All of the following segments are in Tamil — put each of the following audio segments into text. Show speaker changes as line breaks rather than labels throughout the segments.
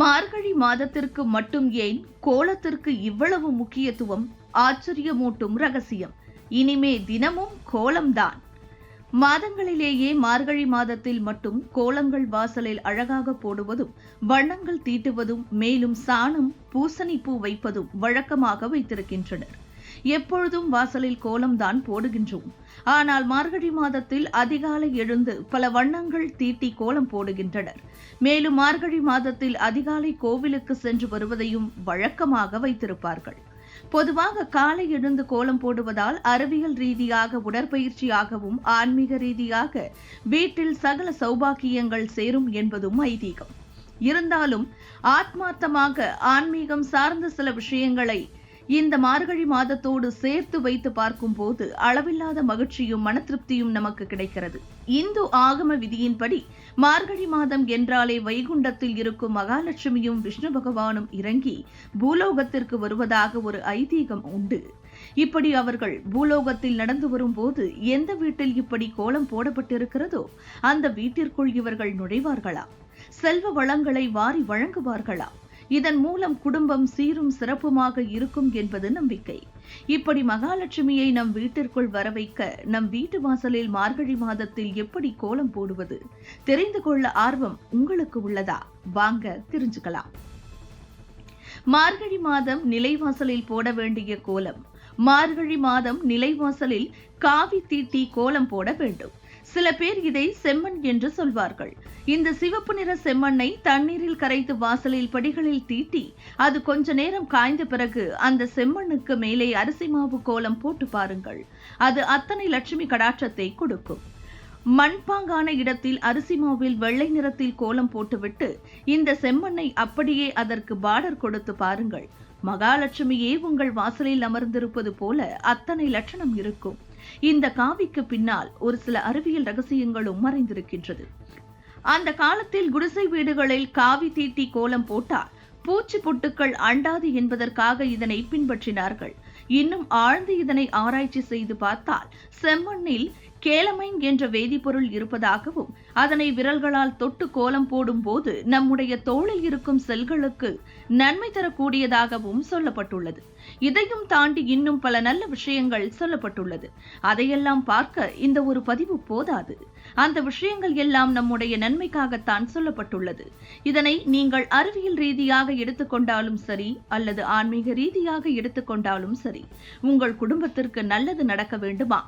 மார்கழி மாதத்திற்கு மட்டும் ஏன் கோலத்திற்கு இவ்வளவு முக்கியத்துவம்? ஆச்சரியமூட்டும் ரகசியம். இனிமே தினமும் கோலம்தான். மாதங்களிலேயே மார்கழி மாதத்தில் மட்டும் கோலங்கள் வாசலில் அழகாக போடுவதும் வண்ணங்கள் தீட்டுவதும் மேலும் சாணம் பூசணிப்பூ வைப்பதும் வழக்கமாக வைத்திருக்கின்றனர். எப்பொழுதும் வாசலில் கோலம்தான் போடுகின்றோம். ஆனால் மார்கழி மாதத்தில் அதிகாலை எழுந்து பல வண்ணங்கள் தீட்டி கோலம் போடுகின்றனர். மேலும் மார்கழி மாதத்தில் அதிகாலை கோவிலுக்கு சென்று வருவதையும் வழக்கமாக வைத்திருப்பார்கள். பொதுவாக காலை எழுந்து கோலம் போடுவதால் அறிவியல் ரீதியாக உடற்பயிற்சியாகவும் ஆன்மீக ரீதியாக வீட்டில் சகல சௌபாக்கியங்கள் சேரும் என்பதும் ஐதீகம். இருந்தாலும் ஆத்மார்த்தமாக ஆன்மீகம் சார்ந்த சில விஷயங்களை இந்த மார்கழி மாதத்தோடு சேர்த்து வைத்து பார்க்கும்போது அளவில்லாத மகிழ்ச்சியும் மன திருப்தியும் நமக்கு கிடைக்கிறது. இந்து ஆகம விதியின்படி மார்கழி மாதம் என்றாலே வைகுண்டத்தில் இருக்கும் மகாலட்சுமியும் விஷ்ணு பகவானும் இறங்கி பூலோகத்திற்கு வருவதாக ஒரு ஐதீகம் உண்டு. இப்படி அவர்கள் பூலோகத்தில் நடந்து வரும்போது எந்த வீட்டில் இப்படி கோலம் போடப்பட்டிருக்கிறதோ அந்த வீட்டிற்குள் இவர்கள் நுழைவார்களா? செல்வ வளங்களை வாரி வழங்குவார்களா? இதன் மூலம் குடும்பம் சீரும் சிறப்புமாக இருக்கும் என்பது நம்பிக்கை. இப்படி மகாலட்சுமியை நம் வீட்டிற்குள் வரவைக்க நம் வீட்டு வாசலில் மார்கழி மாதத்தில் எப்படி கோலம் போடுவது? தெரிந்து கொள்ள ஆர்வம் உங்களுக்கு உள்ளதா? வாங்க தெரிஞ்சுக்கலாம். மார்கழி மாதம் நிலைவாசலில் போட வேண்டிய கோலம். மார்கழி மாதம் நிலைவாசலில் காவி தீட்டி கோலம் போட வேண்டும். சில பேர் இதை செம்மண் என்று சொல்வார்கள். இந்த சிவப்பு நிற செம்மண்ணை தண்ணீரில் கரைத்து வாசலில் படிகளில் தீட்டி அது கொஞ்ச நேரம் காய்ந்த பிறகு அந்த செம்மண்ணுக்கு மேலே அரிசி மாவு கோலம் போட்டு பாருங்கள். அது அத்தனை லட்சுமி கடாட்சத்தை கொடுக்கும். மண்பாங்கான இடத்தில் அரிசி மாவில் வெள்ளை நிறத்தில் கோலம் போட்டுவிட்டு இந்த செம்மண்ணை அப்படியே அதற்கு பார்டர் கொடுத்து பாருங்கள். மகாலட்சுமியே உங்கள் வாசலில் அமர்ந்திருப்பது போல அத்தனை லட்சணம் இருக்கும். இந்த காவிக்கு பின்னால் ஒரு சில அறிவியல் ரகசியங்களும் மறைந்திருக்கின்றது. அந்த காலத்தில் குடிசை வீடுகளில் காவி தீட்டி கோலம் போட்டால் பூச்சி பொட்டுக்கள் அண்டாது என்பதற்காக இதனை பின்பற்றினார்கள். இன்னும் ஆழ்ந்து இதனை ஆராய்ச்சி செய்து பார்த்தால் செம்மண்ணில் கேலமைன் என்ற வேதிப்பொருள் இருப்பதாகவும் அதனை விரல்களால் தொட்டு கோலம் போடும் போது நம்முடைய தோளில் இருக்கும் செல்களுக்கு நன்மை தரக்கூடியதாகவும் சொல்லப்பட்டுள்ளது. இதையும் தாண்டி இன்னும் பல நல்ல விஷயங்கள் சொல்லப்பட்டுள்ளது. அதையெல்லாம் பார்க்க இந்த ஒரு பதிவு போதாது. அந்த விஷயங்கள் எல்லாம் நம்முடைய நன்மைக்காகத்தான் சொல்லப்பட்டுள்ளது. இதனை நீங்கள் அறிவியல் ரீதியாக எடுத்துக்கொண்டாலும் சரி அல்லது ஆன்மீக ரீதியாக எடுத்துக்கொண்டாலும் சரி உங்கள் குடும்பத்திற்கு நல்லது நடக்க வேண்டுமா?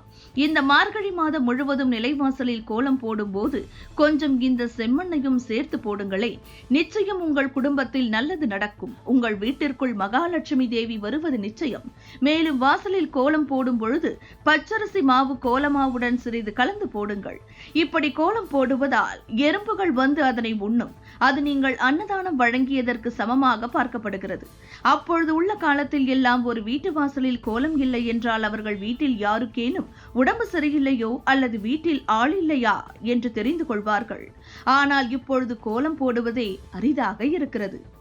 இந்த மார்கழி மாதம் முழுவதும் நிலைவாசலில் கோலம் போடும்போது கொஞ்சம் இந்த செம்மண்ணையும் சேர்த்து போடுங்களே. நிச்சயம் உங்கள் குடும்பத்தில் நல்லது நடக்கும். உங்கள் வீட்டிற்குள் மகாலட்சுமி தேவி வருவது நிச்சயம். மேலும் வாசலில் கோலம் போடும் பொழுது பச்சரிசி மாவு கோலமாவுடன் சிறிது கலந்து போடுங்கள். இப்படி கோலம் போடுவதால் எறும்புகள் வந்து அதனை உண்ணும். அது நீங்கள் அன்னதானம் வழங்கியதற்கு சமமாக பார்க்கப்படுகிறது. அப்பொழுது உள்ள காலத்தில் எல்லாம் ஒரு வீட்டு வாசலில் கோலம் இல்லை என்றால் அவர்கள் வீட்டில் யாருக்கேனும் உடம்பு சரியில்லையோ அல்லது வீட்டில் ஆள் இல்லையா என்று தெரிந்து கொள்வார்கள். ஆனால் இப்பொழுது கோலம் போடுவதே அரிதாக இருக்கிறது.